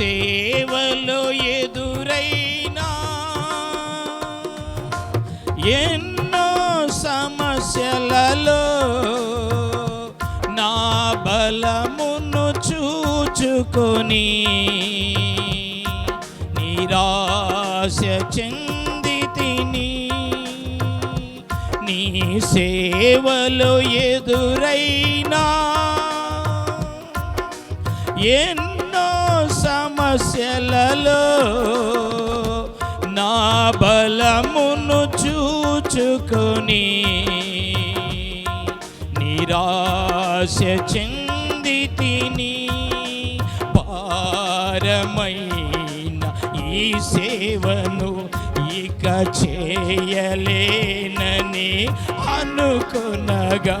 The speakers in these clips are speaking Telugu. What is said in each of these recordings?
సేవలో ఎదురైనా ఎన్నో సమస్యలలో నా బలమును చూచుకొని నిరాశ చెంది తిని నీ సేవలో ఎదురైనా ఎన్నో సమస్యలలో నా బలమును చూచుకొని నిరాశ చెంది తిని భారమైన ఈ సేవను ఇక చేయలేనని అనుకునగా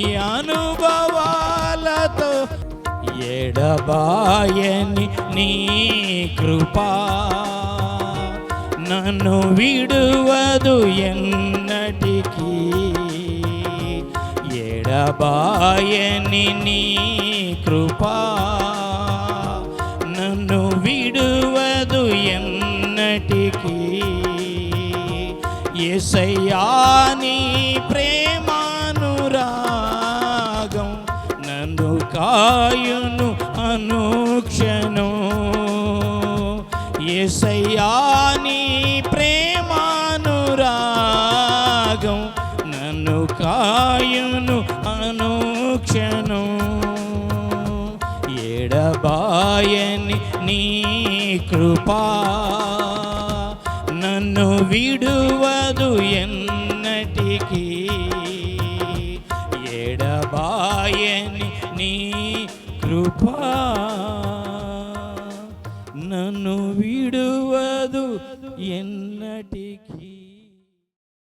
ఎడబాయని నీ కృపా. నన్ను విడువదు ఎన్నటికీ. ఎడబాయని నీ కృపా. నన్ను విడువదు ఎన్నటికీ. ఎసయ్యాని ప్రేమానురాగం నన్ను అనుక్షణం. ఎసయ్యాని ప్రేమానురాగం నన్ను కాయును అనుక్షణం. ఎడబాయని నీ కృపా నన్ను విడువదు ఎన్నటికీ. ఎడబాయని కృపా నన్ను విడువదు ఎన్నటికీ.